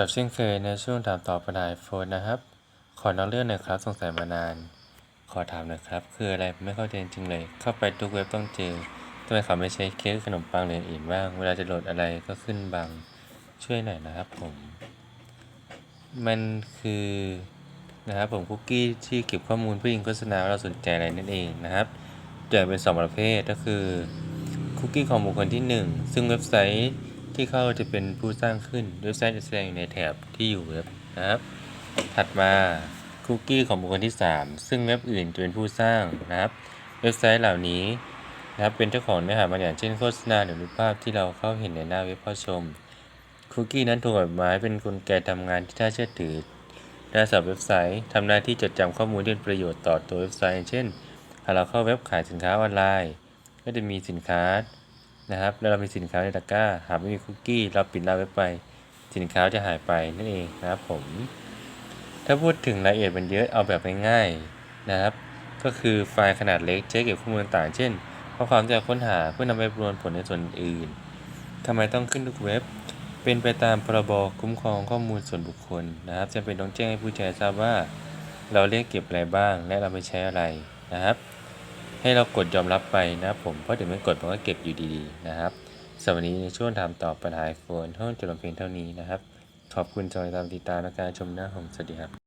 กับเช่นเคยในช่วงถามตอบปัญหาโฟนนะครับ ขอนอกเรื่องหน่อยครับสงสัยมานาน ขอถามหนะครับ คืออะไรไม่เข้าใจจริงเลย เข้าไปทุกเว็บต้องเจอทำไมเขาไม่ใช้เค้กขนมปังหรืออื่นบ้าง เวลาจะโหลดอะไรก็ขึ้นบังช่วยหน่อยนะครับผม มันคือนะครับผมคุกกี้ที่เก็บข้อมูลผู้หญิงโฆษณาว่าเราสนใจอะไรนั่นเองนะครับแบ่งเป็นสองประเภทก็คือคุกกี้ของบุคคลที่หนึ่งซึ่งเว็บไซต์ ที่เข้าจะเป็นผู้สร้างขึ้นเว็บไซต์จะแสดงอยู่ในแถบที่อยู่เว็บนะครับ ถัดมาคุกกี้ของบุคคลที่ 3 ซึ่งเว็บอื่นจะเป็นผู้สร้างนะครับ เว็บไซต์เหล่านี้นะครับเป็นเจ้าของเนื้อหาบางอย่างเช่นโฆษณาหรือรูปภาพที่เราเข้าเห็นในหน้าเว็บเข้าชม คุกกี้นั้นถูกกฎหมายเป็นกลไกทำงานที่น่าเชื่อถือด้านสำหรับเว็บไซต์ทำหน้าที่จดจำข้อมูลที่เป็นประโยชน์ต่อตัวเว็บไซต์ เช่นหากเราเข้าเว็บขายสินค้าออนไลน์ ก็จะมีสินค้า นะครับ แล้วเรามีสินค้าในตะกร้า หากไม่มีคุกกี้ เราปิดหน้าเว็บไป สินค้าจะหายไปนั่นเองนะครับผม ถ้าพูดถึงรายละเอียดมันเยอะ เอาแบบง่ายๆนะครับ ก็คือไฟล์ขนาดเล็กใช้เก็บข้อมูลต่างๆ เช่น ข้อความที่เราค้นหาเพื่อนำไปประมวลผลในส่วนอื่นทำไมต้องขึ้นทุกเว็บ เป็นไปตามพรบคุ้มครองข้อมูลส่วนบุคคลนะครับจำเป็นต้องแจ้งให้ผู้ใช้ทราบว่า เราเรียกเก็บอะไรบ้าง และเราไปใช้อะไรนะครับ ให้เรากดยอมรับไปนะครับผม เพราะเดี๋ยวไม่กดมันก็เก็บอยู่ดีๆนะครับสำหรับวันนี้ในช่วงถามตอบปัญหาไอโฟนห้องจดลงเพียงเท่านี้นะครับ ขอบคุณสำหรับกามติดตามและการชมหน้าผมสวัสดีครับ